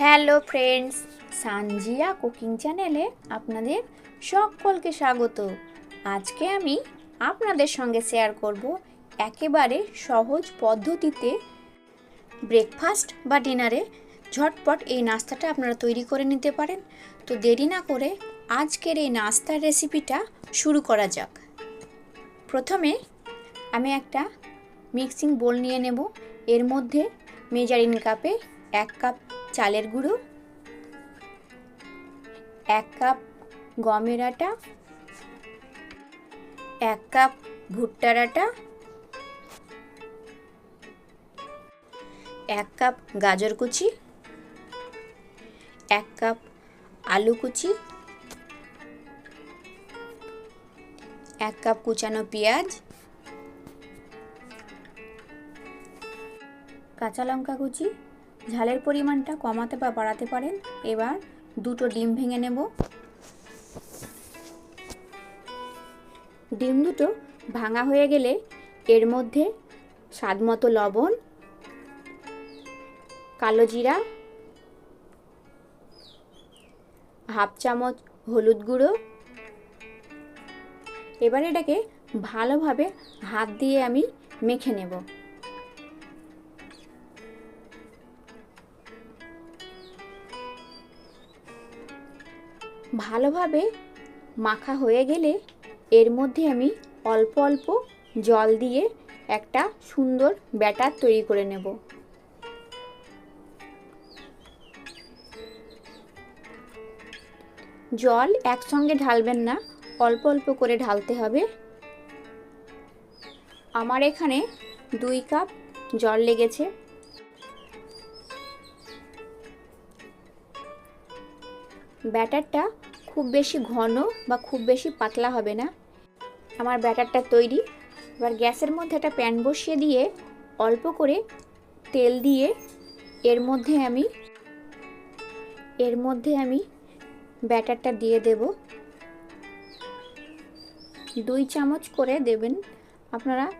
Hello friends Sanjia cooking চ্যানেলে আপনাদের সকলকে স্বাগত। আজকে আমি আপনাদের সঙ্গে শেয়ার করব একেবারে সহজ পদ্ধতিতে ব্রেকফাস্ট বা ডিনারে ঝটপট এই নাস্তাটা আপনারা তৈরি করে নিতে পারেন। তো দেরি না করে আজকের এই নাস্তার রেসিপিটা শুরু করা যাক। প্রথমে আমি একটা মিক্সিং বোল নিয়ে নেব। এর মধ্যে মেজারিন কাপে এক কাপ চালের গুঁড়ো, এক কাপ গমের আটা, এক কাপ ভুট্টার আটা, এক কাপ গাজর কুচি, এক কাপ আলু কুচি, এক কাপ কুচানো পেঁয়াজ, কাঁচা লঙ্কা কুচি ঝালের পরিমাণটা কমাতে বা বাড়াতে পারেন। এবার দুটো ডিম ভেঙে নেব। ডিম দুটো ভাঙা হয়ে গেলে এর মধ্যে স্বাদ মতো লবণ, কালো জিরা, হাফ চামচ হলুদ গুঁড়ো। এবার এটাকে ভালোভাবে হাত দিয়ে আমি মেখে নেব। ভালোভাবে মাখা হয়ে গেলে এর মধ্যে আমি অল্প অল্প জল দিয়ে একটা সুন্দর ব্যাটার তৈরি করে নেব। জল একসঙ্গে ঢালবেন না, অল্প অল্প করে ঢালতে হবে। আমার এখানে দুই কাপ জল লেগেছে। ব্যাটারটা খুব বেশি ঘন বা খুব বেশি পাতলা হবে না। আমার ব্যাটারটা তৈরি। এবার গ্যাসের মধ্যে একটা প্যান বসিয়ে দিয়ে অল্প করে তেল দিয়ে এর মধ্যে আমি, এর মধ্যে আমি ব্যাটারটা দিয়ে দেব। দুই চামচ করে দেবেন। আপনারা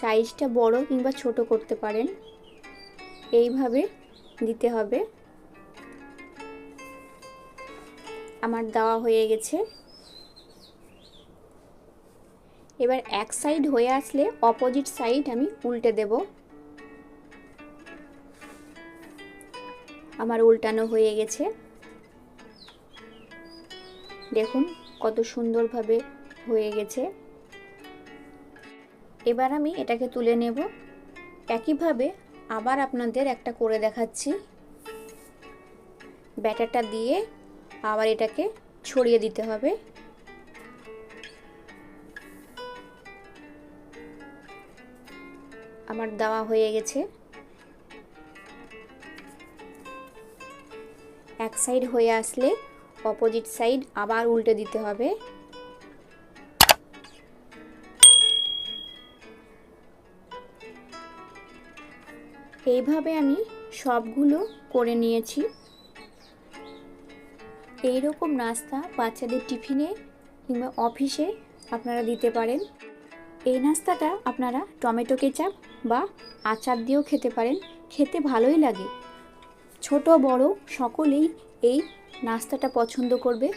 সাইজটা বড় কিংবা ছোট করতে পারেন। এইভাবে দিতে হবে। আমার দেওয়া হয়ে গেছে। এবার এক সাইড হয়ে আসলে অপোজিট সাইড আমি উল্টে দেব। আমার উল্টানো হয়ে গেছে। দেখুন কত সুন্দরভাবে হয়ে গেছে। এবার আমি এটাকে তুলে নেব। একইভাবে আবার আপনাদের একটা করে দেখাচ্ছি। ব্যাটারটা দিয়ে আবার এটাকে ছড়িয়ে দিতে হবে। আমার দেওয়া হয়ে গেছে। এক সাইড হয়ে আসলে অপোজিট সাইড আবার উল্টে দিতে হবে। এইভাবে আমি সবগুলো করে নিয়েছি। এই রকম নাস্তা বাচ্চাদের টিফিনে কিংবা অফিসে আপনারা দিতে পারেন। এই নাস্তাটা আপনারা টমেটো কেচাপ বা আচার দিয়েও খেতে পারেন। খেতে ভালোই লাগে। ছোট, বড় সকলেই এই নাস্তাটা পছন্দ করবে।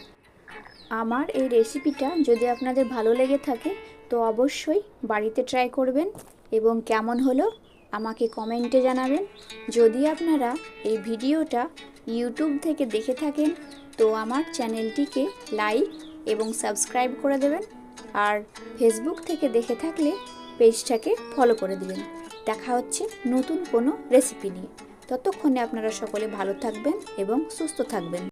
আমার এই রেসিপিটা যদি আপনাদের ভালো লেগে থাকে, তো অবশ্যই বাড়িতে ট্রাই করবেন এবং কেমন হলো আমাকে কমেন্টে জানাবেন। যদি আপনারা এই ভিডিওটা ইউটিউব থেকে দেখে থাকেন তো আমার চ্যানেলটিকে লাইক এবং সাবস্ক্রাইব করে দেবেন। আর ফেসবুক থেকে দেখে থাকলে পেজটাকে ফলো করে দেবেন। দেখা হচ্ছে নতুন কোনো রেসিপি নিয়ে। ততক্ষণে আপনারা সকলে ভালো থাকবেন এবং সুস্থ থাকবেন।